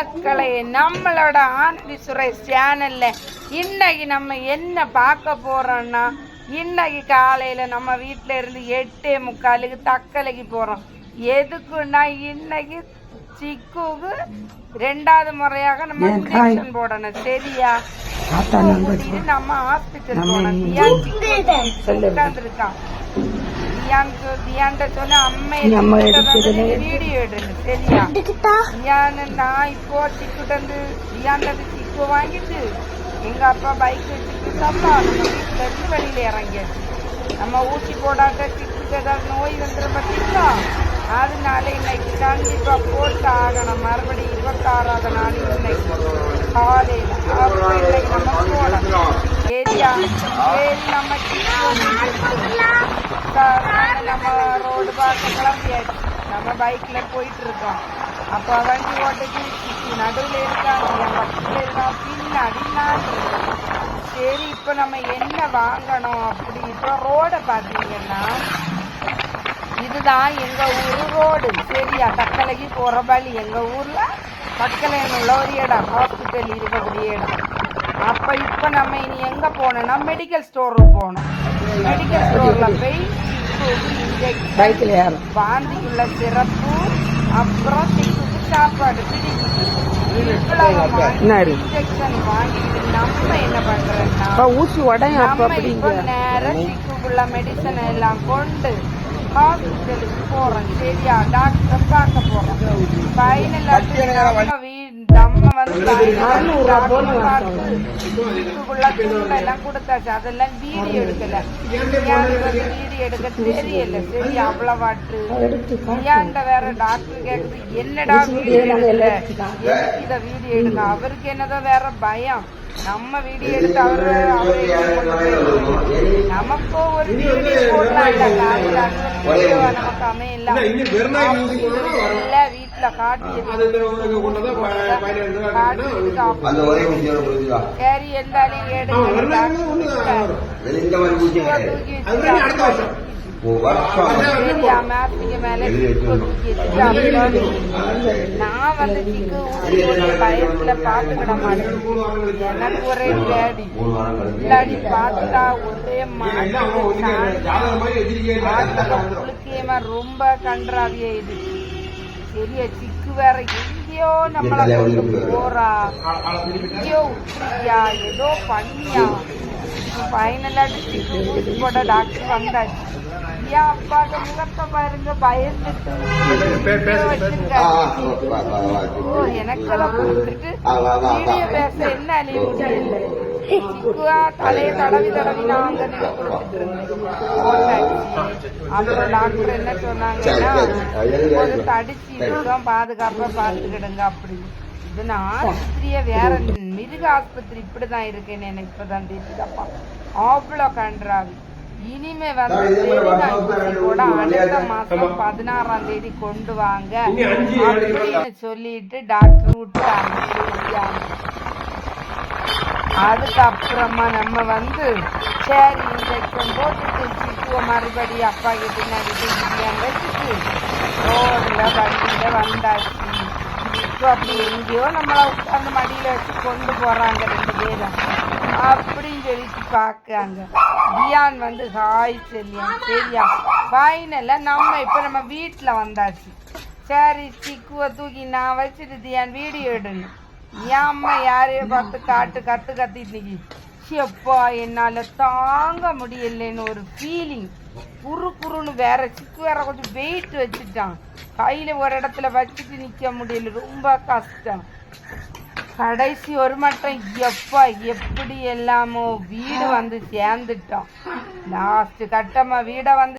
மக்களே நம்மளோட ஆனந்தி சுரேஷ் சேனல்ல இன்னைக்கு நம்ம என்ன பார்க்க போறோம்னா இன்னைக்கு காலையில நம்ம வீட்ல இருந்து எட்டே முக்காலுக்கு தக்கலைக்கு போறோம். எதுக்குன்னா இன்னைக்கு சிக்குக்கு ரெண்டாவது முறையாக நம்ம இன்ஜெக்ஷன் போடணும். சரியா? நம்ம ஹாஸ்பிட்டல் போனோம் தியான் சிக்கு உட்கார்ந்துருக்கான் தியான் சொ- தியான்ட்ட சொன்ன அம்மை வீடியோ எடுங்க சரியா? தியான் நான் இப்போ சிக்குட்டு வந்து சிக்கு வாங்கிட்டு எங்க அப்பா பைக் வச்சுட்டு அப்பா நம்ம வீட்டுல இருந்து வெளியில இறங்கியாச்சு. நம்ம ஊசி போடாட்ட சிக்குக்கு ஏதாவது நோய் வந்துடும் பார்த்தீங்களா அதனால இன்னைக்கு கண்டிப்பா போட்டு ஆகணும். மறுபடியும் இருபத்தாறாவது நாள் இன்னைக்கு. காலையில அப்ப இன்னைக்கு நம்ம போடணும் சரியா சரி நம்ம சிக்கு நம்ம ரோடு பார்க்க கிளம்பியாச்சு அவன் பைக்ல போயிட்டு அப்போ வண்டி ஓட்டுக்கு நடுவில் இருக்காங்க என் பக்கத்தில் இருக்கான் பின்னாடி நான் சரி இப்போ நம்ம என்ன வாங்கணும் அப்படி? இப்போ ரோடை பார்த்தீங்கன்னா இதுதான் எங்க ஊர் ரோடு சரியா? தக்கலைக்கு போற வழி எங்க ஊர்ல? தக்கலைன்னு உள்ள ஒரு இடம். ஹாஸ்பிட்டல் இருக்கக்கூடிய இடம். அப்ப இப்ப நம்ம இனி எங்க போனோம்னா மெடிக்கல் ஸ்டோருக்கு போகணும். மெடிக்கல் ஸ்டோர்ல போய் பைக்கில் ஏறும் வாந்திக்குள்ள சிறப்பு அப்புறம் சிக்குக்கு சாப்பாடு? இன்ஜெக்ஷன் வாங்கிட்டு நம்ம என்ன பண்றோம்னா ஊசி உடையும் அப்ப அப்படிங்க? நேரா சிக்குக்குள்ள மெடிசன் எல்லாம் கொண்டு ஹாஸ்பிட்டலுக்கு போறோம். சரியா? டாக்டர் பார்க்க போறோம். ஃபைனல் நம்ம எல்லாம் கொடுத்தாச்சு அதெல்லாம் வீடியோ எடுக்கல வீடியோ எடுக்க தெரியல சரி அவ்வளவாட்டு ஏன்ட வேற டாக்டர் கேக்குது என்னடா வீடியோ எடுக்கல இத வீடியோ எடுக்க அவருக்கு என்னதோ வேற பயம் நம்ம வீடியோ எடுத்து அவரு அவரே நமக்கோ ஒரு வீடியோ போடலாம் நமக்கு அமையல இல்ல வீட்டுல காட்டி சரி எல்லாரையும் வச்சுட்டாங்க. நான் வந்து சிக்கு பயத்துல பாத்துக்கிட மாட்டேன். எனக்கு ஒரே பேடி இல்லாடி பார்த்தா ஒரே ரொம்ப கன்றாவியா இது. வேற எங்கேயோ நம்மள கொண்டு போறா எங்கேயோ விட்டுறியா ஏதோ பண்ணியா ஃபைனலாட்டு சிக்கு ஊசி போட்ட டாக்டர் வந்தாச்சு ஏன் அப்பாக்கு முகத்தை பாருங்க பயந்துட்டு வச்சிருக்காரு எனக்கெல்லாம் கொடுத்துட்டு வீடியோ பேச என்ன முடியல சிக்குவா தலையை தடவி தடவி நான் இருந்தேன் போட்டாச்சு. அப்புறம் டாக்டர் என்ன சொன்னாங்கன்னா ஒரு தடிச்சு இருக்கோம் பாதுகாப்பா பார்த்துக்கிடுங்க அப்படின்னு இது நான் ஆஸ்பத்திரியே வேற மிருக ஆஸ்பத்திரி இப்படிதான் இருக்கேன்னு எனக்கு இப்பதான் தெரியுதப்பா அவ்வளோ கன்றாவி. இனிமே வந்து கூட அடுத்த மாசம் பதினாறாம் தேதி கொண்டு வாங்க. அப்படின்னு சொல்லிட்டு டாக்டர் விட்டாங்க. சரியா? அதுக்கப்புறமா நம்ம வந்து சரி இன்ஜெக்ஷன் போட்டு திருச்சிக்குவோம் மறுபடியும் அப்பா கிட்ட பின்னாடி வச்சுட்டு ரோடில் வண்டியில் வந்தாச்சு. இப்போ அப்படி எங்கேயோ நம்மளை உட்காந்து மடியில் வச்சு கொண்டு போகிறாங்க ரெண்டு பேரும் அப்படின்னு சொல்லிட்டு பார்க்காங்க தியான் வந்து ஹாய் செல்லியான் சரியா ஃபைனலாக நம்ம இப்போ நம்ம வீட்டில் வந்தாச்சு. சரி சிக்குவை தூக்கி நான் வச்சுட்டு தியான் வீடியோ எடுன்னு. என் அம்மா யாரையோ பார்த்து காட்டு கத்து கத்திட்டு நிக்கி எப்பா என்னால தாங்க முடியலன்னு ஒரு ஃபீலிங் குறு குறுன்னு வேற சிக்கு வேற கொஞ்சம் வெயிட் வச்சுட்டான். கையில ஒரு இடத்துல வச்சுட்டு நிக்க முடியல. ரொம்ப கஷ்டம். கடைசி ஒரு மட்டம் எப்பா எப்படி எல்லாமோ வீடு வந்து சேர்ந்துட்டோம் லாஸ்ட் கட்டமா வீடை வந்து